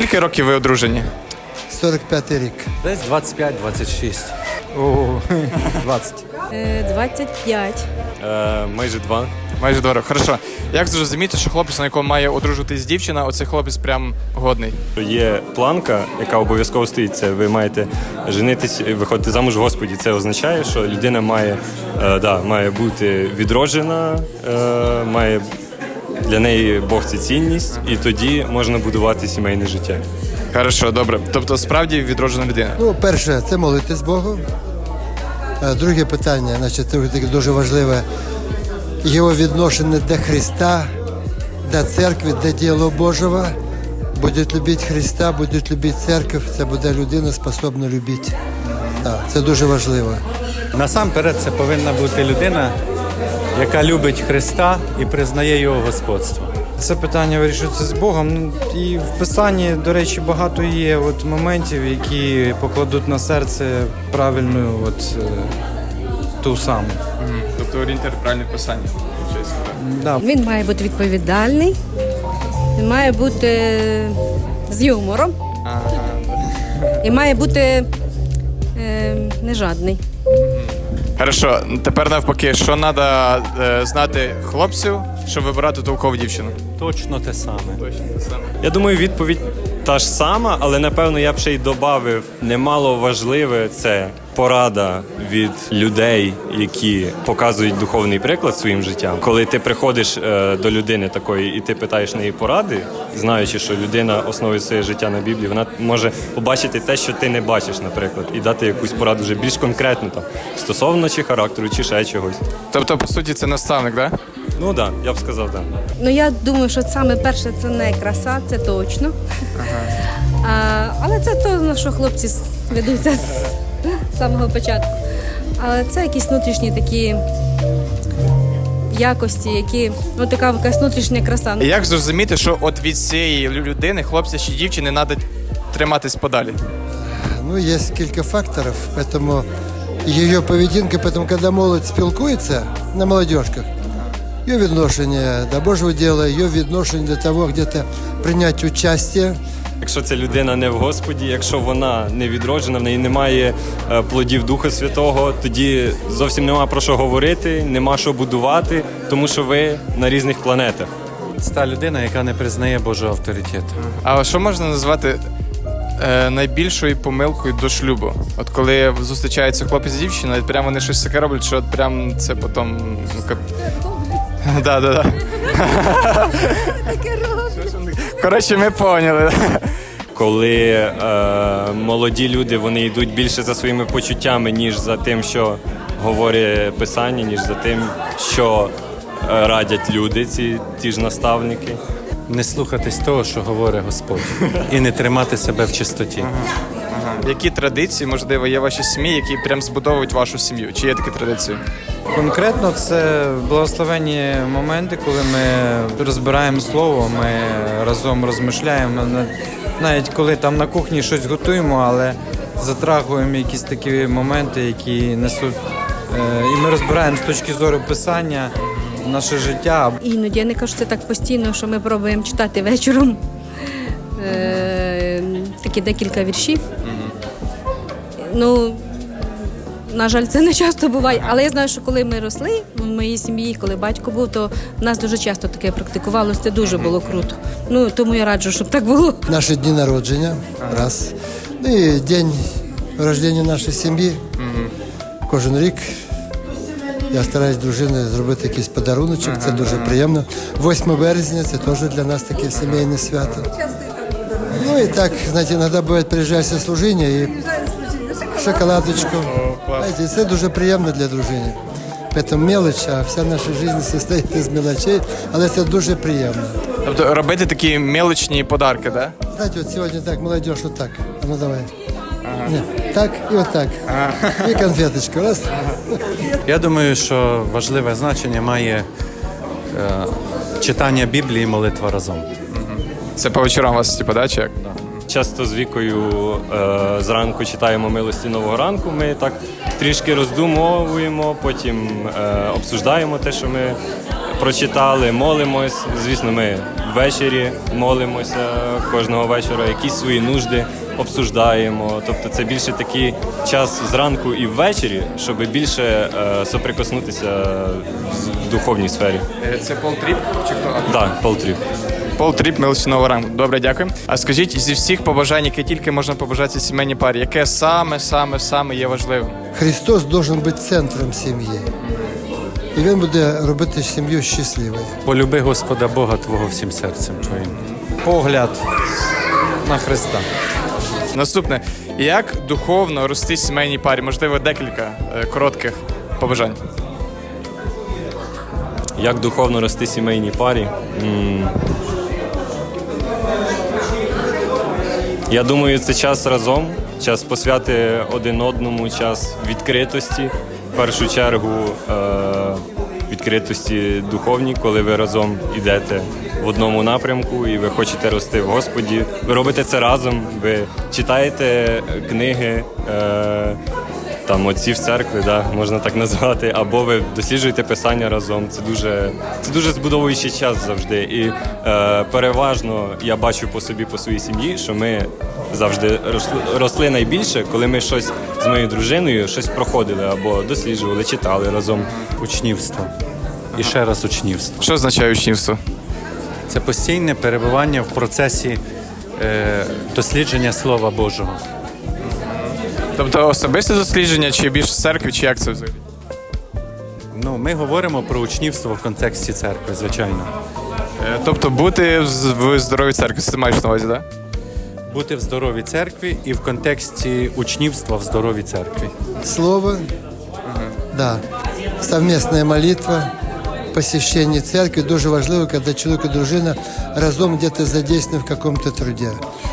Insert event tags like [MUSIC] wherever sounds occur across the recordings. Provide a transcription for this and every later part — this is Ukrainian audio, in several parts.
Скільки років ви одружені? 45 рік. Десь 25-26. О, 20. Е, 25. Е, майже два. Майже два роки. Хорошо. Як зрозуміти, що хлопець, на якому має одружитись дівчина, оцей хлопець прям годний? Є планка, яка обов'язково стоїть. Це ви маєте женитись, і виходити замуж в Господі. Це означає, що людина має, е, да, має бути відроджена, е, має для неї Бог це цінність, і тоді можна будувати сімейне життя. Хорошо, добре. Тобто, справді відроджена людина. Ну, перше, це молитись Богу. Друге питання, значить, це таке дуже важливе. Його відношення до Христа, до церкви, до діла Божого. Будуть любити Христа, будуть любити церкву, це буде людина способна любити. Так, це дуже важливо. Насамперед, це повинна бути людина, яка любить Христа і признає його господство. Це питання вирішується з Богом. Ну, І в писанні, до речі, багато є от моментів, які покладуть на серце правильну от, е, ту саму. Тобто орієнтир правильне писання. Да. Він має бути відповідальний, він має бути з юмором і має бути е, не жадний. Хорошо, тепер навпаки, що треба знати хлопцю, щоб вибирати толкову дівчину? Точно те саме. Точно те саме. Я думаю, відповідь та ж сама, але напевно я б ще й додав немало важливе це порада від людей, які показують духовний приклад своїм життям. Коли ти приходиш е, до людини такої і ти питаєш неї поради, знаючи, що людина основує своє життя на Біблії, вона може побачити те, що ти не бачиш, наприклад, і дати якусь пораду вже більш конкретну там стосовно чи характеру, чи ще чогось. Тобто, по суті, це наставник. Да? Ну так, да, я б сказав так. Ну я думаю, що саме перше це не краса, це точно. А, але це то, на що хлопці ведуться з самого початку. Але це якісь внутрішні такі якості, які ну така якась внутрішня краса. Як зрозуміти, що от від цієї лю- людини, хлопця чи дівчини, треба триматись подалі? Ну, є кілька факторів, поэтому її поведінка, поэтому, коли молодь спілкується на молодежках, її відношення до Божого діла, її відношення до того, где-то прийняти участь. Якщо ця людина не в Господі, якщо вона не відроджена, в неї немає е, плодів Духа Святого, тоді зовсім нема про що говорити, нема що будувати, тому що ви на різних планетах. Це та людина, яка не признає Божого авторитету. А що можна назвати е, найбільшою помилкою до шлюбу? От коли зустрічається хлопець і дівчина, прямо вони щось таке роблять, що от прям це потім. Ну, кап... [LAUGHS] Да, да, да. [LAUGHS] Коротше, ми поняли. Коли е, молоді люди вони йдуть більше за своїми почуттями, ніж за тим, що говорить писання, ніж за тим, що е, радять люди, ці ті ж наставники. Не слухатись того, що говорить Господь, і не тримати себе в чистоті. Які традиції, можливо, є в вашій сім'ї, які прям збудовують вашу сім'ю? Чи є такі традиції? Конкретно це благословенні моменти, коли ми розбираємо слово, ми разом розмишляємо. Навіть коли там на кухні щось готуємо, але затрагуємо якісь такі моменти, які несуть. е, І ми розбираємо з точки зору писання наше життя. Іноді я не кажу це так постійно, що ми пробуємо читати вечором е, такі декілька віршів. Ну, на жаль, це не часто буває. Але я знаю, що коли ми росли в моїй сім'ї, коли батько був, то в нас дуже часто таке практикувалося. Це дуже було круто. Ну тому я раджу, щоб так було. Наші дні народження, раз. Ну і день рождення нашої сім'ї. Кожен рік я стараюсь дружині зробити якийсь подаруночок, це дуже приємно. 8 березня це теж для нас таке сімейне свято. Ну і так, знаєте, іноді буває приїжджаєш зі служіння і шоколадочку. Знаєте, це дуже приємно для дружини. Це мелоч, а вся наша життя [LAUGHS] состоїть із мелочей, але це дуже приємно. Тобто робити такі мелочні подарки, да? Знаете, вот сегодня так, молодежь, вот так. А ну давай. Не, так и вот так. И конфеточку. Раз. Я думаю, що важливе значення має е, читання Біблії і молитва разом. Це по вечорам у вас, типу, да, чи як? Часто з вікою е, зранку читаємо милості нового ранку. Ми так трішки роздумовуємо, потім е, обсуждаємо те, що ми прочитали, молимось. Звісно, ми ввечері молимося кожного вечора, якісь свої нужди обсуждаємо. Тобто це більше такий час зранку і ввечері, щоб більше е, соприкоснутися в- духовній сфері. Е, Це Пол Тріп чи хто? Так, полтріп. Пол Тріп, милосіного ранку. Добре, дякую. А скажіть, зі всіх побажань, які тільки можна побажати сімейній парі, яке саме, саме, саме є важливим? Христос должен бути центром сім'ї. І він буде робити сім'ю щасливою. Полюби Господа Бога Твого всім серцем твоїм. Погляд на Христа. Наступне, як духовно рости сімейній парі? Можливо, декілька е, коротких побажань. Як духовно рости сімейній парі? М. Я думаю, це час разом, час посвяти один одному, час відкритості. В першу чергу е- відкритості духовній, коли ви разом йдете в одному напрямку і ви хочете рости в Господі. Ви робите це разом, ви читаєте книги. Там отців церкви, да, можна так назвати, або ви досліджуєте писання разом. Це дуже, це дуже збудовуючий час завжди. І е, переважно я бачу по собі, по своїй сім'ї, що ми завжди росли, росли найбільше, коли ми щось з моєю дружиною щось проходили або досліджували, читали разом. Учнівство. І ще раз учнівство. Що означає учнівство? Це постійне перебування в процесі е, дослідження Слова Божого. Тобто особисте дослідження, чи більш з церкви, чи як це взагалі? Ну, ми говоримо про учнівство в контексті церкви, звичайно. Е, Тобто бути в з- в здоровій церкві, це ти маєш на увазі, так? Бути в здоровій церкві і в контексті учнівства в здоровій церкві. Слово, да, совместная молитва, посещение церкви. Дуже важливо, когда чоловік і дружина разом где-то задействованы в каком-то труде.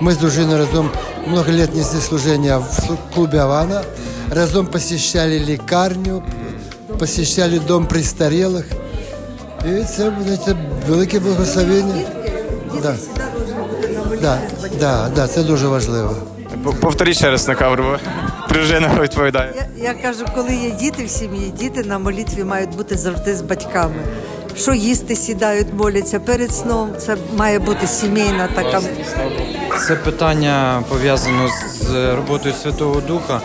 Мы с дружиной разом много лет несли служение в клубе «Авана», разом посещали лекарню, посещали дом престарелых. І це, знаєте, велике благословення. Да. Да, да, да, це дуже важливо. Повторіть ще раз на камеру, бо дружина відповідає. Я, я кажу, коли є діти в сім'ї, діти на молитві мають бути завжди з батьками. Що їсти сідають, моляться перед сном. Це має бути сімейна така. Це питання пов'язано з роботою Святого Духа.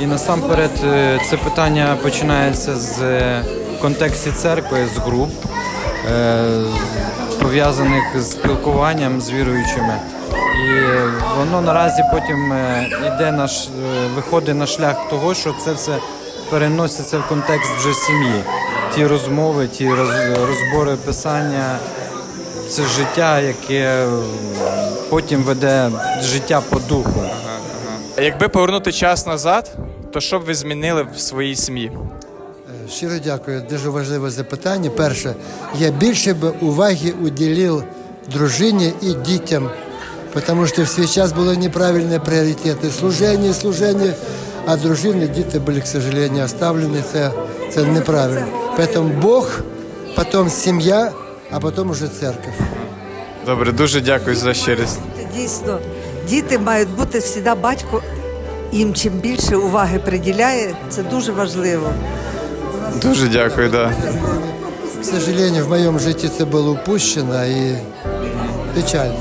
І насамперед е, це питання починається з е, контексті церкви, з груп, е, пов'язаних з спілкуванням з віруючими. І воно наразі потім йде на е, виходить на шлях того, що це все переноситься в контекст вже сім'ї. Ті розмови, ті роз- розбори писання, це життя, яке е, потім веде життя по духу. Якби повернути час назад, то що б ви змінили в своїй сім'ї? Щиро дякую. Дуже важливе запитання. Перше, я більше би уваги уділив дружині і дітям, тому що в свій час були неправильні пріоритети. Служення, служення, а дружини, діти були, к сожалению, оставлені. Це, це неправильно. Тому Бог, потім сім'я, а потім уже церква. Добре, дуже дякую за щирість. Дійсно, діти мають бути завжди батько. Їм чим більше уваги приділяє, це дуже важливо. Дуже дякую, да. К сожалению, в моєму житті це було упущено і печально.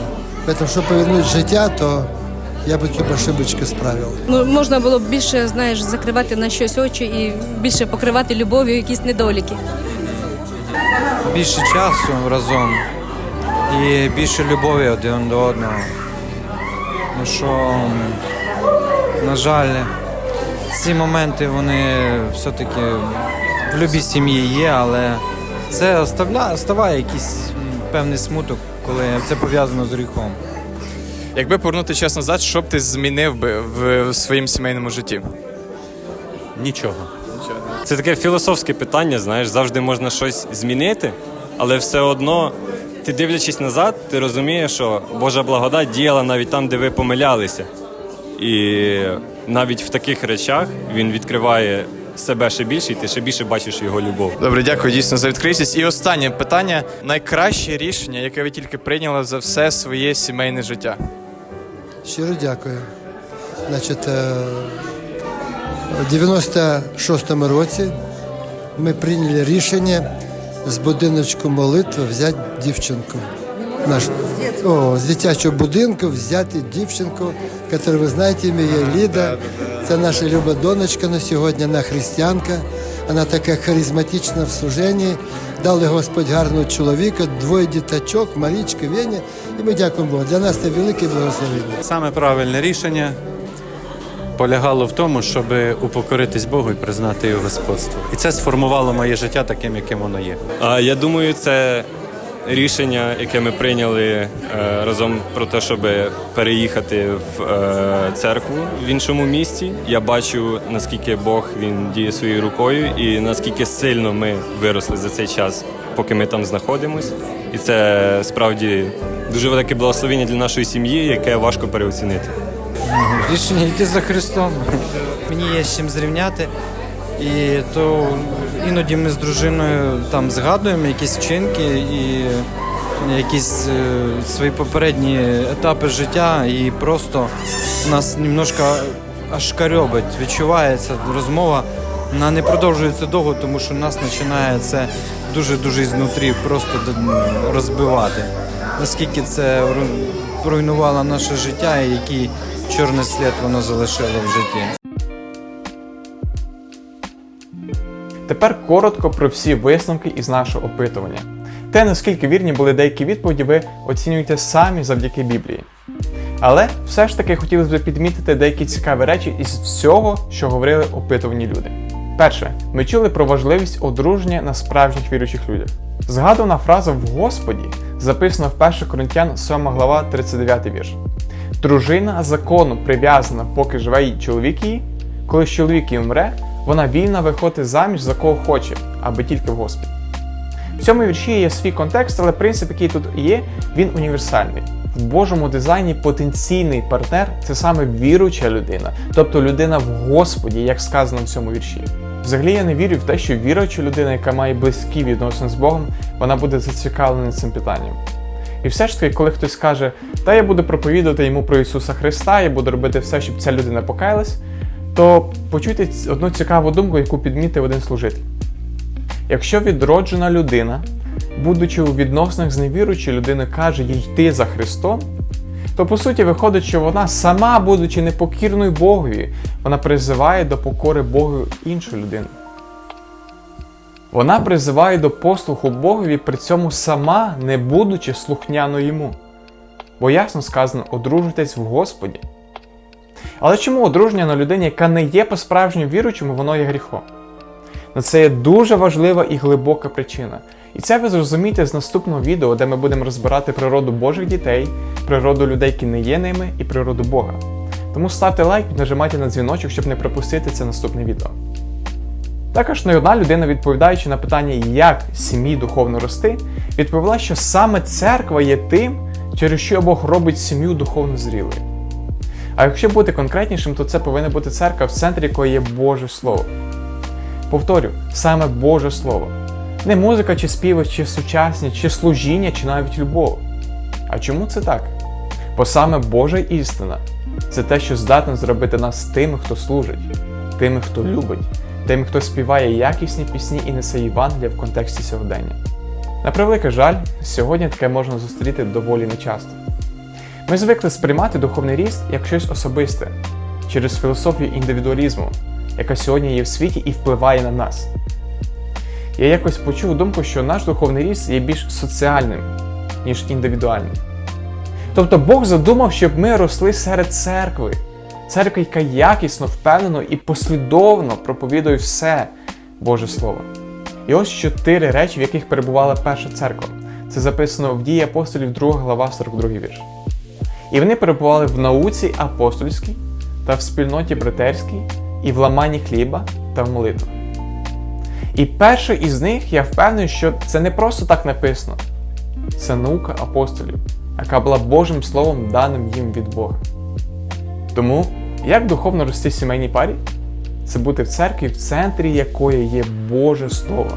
Тому, щоб повернути життя, то я би цю ошибочку справив. Ну, можна було б більше, знаєш, закривати на щось очі і більше покривати любов'ю якісь недоліки. Більше часу разом і більше любові один до одного. Ну що, на жаль, ці моменти вони все-таки в будь-якій сім'ї є, але це оставляє, оставає якийсь певний смуток, коли це пов'язано з гріхом. Якби повернути час назад, що б ти змінив би в, в своєму сімейному житті? Нічого. Це таке філософське питання, знаєш, завжди можна щось змінити, але все одно, ти дивлячись назад, ти розумієш, що Божа благодать діяла навіть там, де ви помилялися. І навіть в таких речах він відкриває себе ще більше, і ти ще більше бачиш його любов. Добре, дякую дійсно за відкритість. І останнє питання: найкраще рішення, яке ви тільки прийняли за все своє сімейне життя. Щиро дякую. Значить, е, у 96-му році ми прийняли рішення з будиночку молитви взяти дівчинку. наш о, з дитячого будинку взяти дівчинку, яку ви знаєте, ім'я Ліда. Це наша люба донечка на сьогодні, вона християнка. Вона така харизматична в служенні. Дали Господь гарного чоловіка, двоє діточок, Марічка, Веня. І ми дякуємо Богу. Для нас це велике благословення. Саме правильне рішення полягало в тому, щоб упокоритись Богу і признати його господство. І це сформувало моє життя таким, яким воно є. А я думаю, це рішення, яке ми прийняли е, разом про те, щоб переїхати в е, церкву в іншому місті. Я бачу, наскільки Бог він діє своєю рукою, і наскільки сильно ми виросли за цей час, поки ми там знаходимось. І це справді дуже велике благословення для нашої сім'ї, яке важко переоцінити. Рішення йти за Христом. Мені є з чим зрівняти. І то іноді ми з дружиною там згадуємо якісь вчинки і якісь е, свої попередні етапи життя, і просто нас немножко аж карьобить, відчувається розмова. Вона не продовжується довго, тому що нас починає це дуже-дуже ізнутрі просто розбивати. Наскільки це ру- руйнувало наше життя і який чорний слід воно залишило в житті. Тепер коротко про всі висновки із нашого опитування. Те, наскільки вірні були деякі відповіді, ви оцінюєте самі завдяки Біблії. Але все ж таки хотілося б підмітити деякі цікаві речі із всього, що говорили опитувані люди. Перше, ми чули про важливість одруження на справжніх віруючих людях. Згадувана фраза в Господі записана в 1 Коринтян 7 глава 39 вірш. Дружина закону прив'язана, поки живе її чоловік її. Коли чоловік її вмре, вона вільна виходити заміж за кого хоче, аби тільки в Господі. В цьому вірші є свій контекст, але принцип, який тут є, він універсальний. В Божому дизайні потенційний партнер це саме віруюча людина, тобто людина в Господі, як сказано в цьому вірші. Взагалі я не вірю в те, що віруюча людина, яка має близькі відносини з Богом, вона буде зацікавлена цим питанням. І все ж таки, коли хтось каже, та я буду проповідувати йому про Ісуса Христа, я буду робити все, щоб ця людина покаялась, то почуйте одну цікаву думку, яку підмітив один служитель. Якщо відроджена людина, будучи у відносинах з невіруючою людиною, каже їй йти за Христом, то по суті виходить, що вона сама, будучи непокірною Богові, вона призиває до покори Богу іншу людину. Вона призиває до послуху Богові, при цьому сама не будучи слухняною йому. Бо ясно сказано, одружуйтесь в Господі. Але чому одруження на людині, яка не є по-справжньому віруючим, воно є гріхом? На це є дуже важлива і глибока причина. І це ви зрозумієте з наступного відео, де ми будемо розбирати природу Божих дітей, природу людей, які не є ними, і природу Бога. Тому ставте лайк і нажимайте на дзвіночок, щоб не пропустити це наступне відео. Також не одна людина, відповідаючи на питання, як сім'ї духовно рости, відповіла, що саме церква є тим, через що Бог робить сім'ю духовно зрілою. А якщо бути конкретнішим, то це повинна бути церква, в центрі якої є Боже Слово. Повторю, саме Боже Слово. Не музика, чи співи, чи сучасні, чи служіння, чи навіть любов. А чому це так? Бо саме Божа істина це те, що здатне зробити нас тими, хто служить, тими, хто любить, тими, хто співає якісні пісні і несе Євангелія в контексті сьогодення. На превеликий жаль, сьогодні таке можна зустріти доволі нечасто. Ми звикли сприймати духовний ріст як щось особисте через філософію індивідуалізму, яка сьогодні є в світі і впливає на нас. Я якось почув думку, що наш духовний ріст є більш соціальним, ніж індивідуальним. Тобто Бог задумав, щоб ми росли серед церкви, церкви, яка якісно, впевнено і послідовно проповідує все Боже Слово. І ось чотири речі, в яких перебувала перша церква. Це записано в дії апостолів 2 глава 42 вірш. І вони перебували в науці апостольській та в спільноті братерській, і в ламанні хліба та в молитвах. І перше із них я впевнений, що це не просто так написано. Це наука апостолів, яка була Божим Словом, даним їм від Бога. Тому, як духовно рости сімейній парі? Це бути в церкві, в центрі якої є Боже Слово.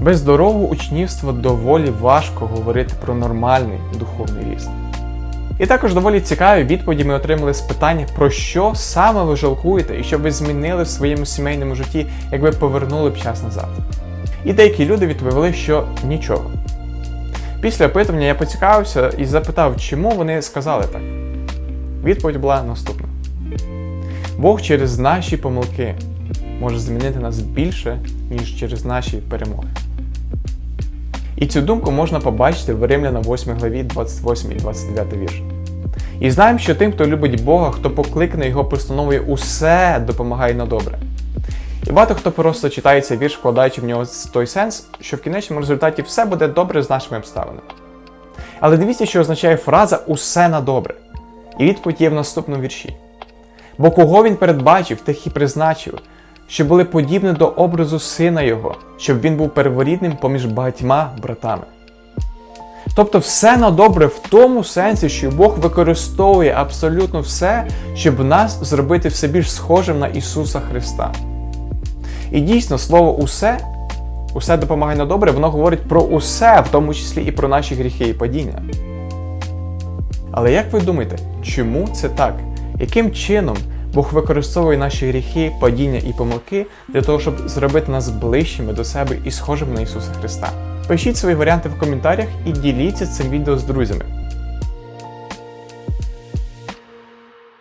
Без здорового учнівства доволі важко говорити про нормальний духовний ріст. І також доволі цікаві відповіді ми отримали з питання, про що саме ви жалкуєте і що ви змінили в своєму сімейному житті, якби повернули б час назад. І деякі люди відповіли, що нічого. Після опитування я поцікавився і запитав, чому вони сказали так. Відповідь була наступна: Бог через наші помилки може змінити нас більше, ніж через наші перемоги. І цю думку можна побачити в Римляна 8 главі 28 і 29 вірш. І знаємо, що тим, хто любить Бога, хто покликне його постановою, усе допомагає на добре. І багато хто просто читає цей вірш, вкладаючи в нього той сенс, що в кінечному результаті все буде добре з нашими обставинами. Але дивіться, що означає фраза усе на добре. І відповідь є в наступному вірші. Бо кого він передбачив, тих і призначив, що були подібні до образу сина його, щоб він був перворідним поміж багатьма братами. Тобто все на добре в тому сенсі, що Бог використовує абсолютно все, щоб нас зробити все більш схожим на Ісуса Христа. І дійсно, слово усе, усе допомагає на добре, воно говорить про усе, в тому числі і про наші гріхи і падіння. Але як ви думаєте, чому це так? Яким чином Бог використовує наші гріхи, падіння і помилки для того, щоб зробити нас ближчими до себе і схожими на Ісуса Христа? Пишіть свої варіанти в коментарях і діліться цим відео з друзями.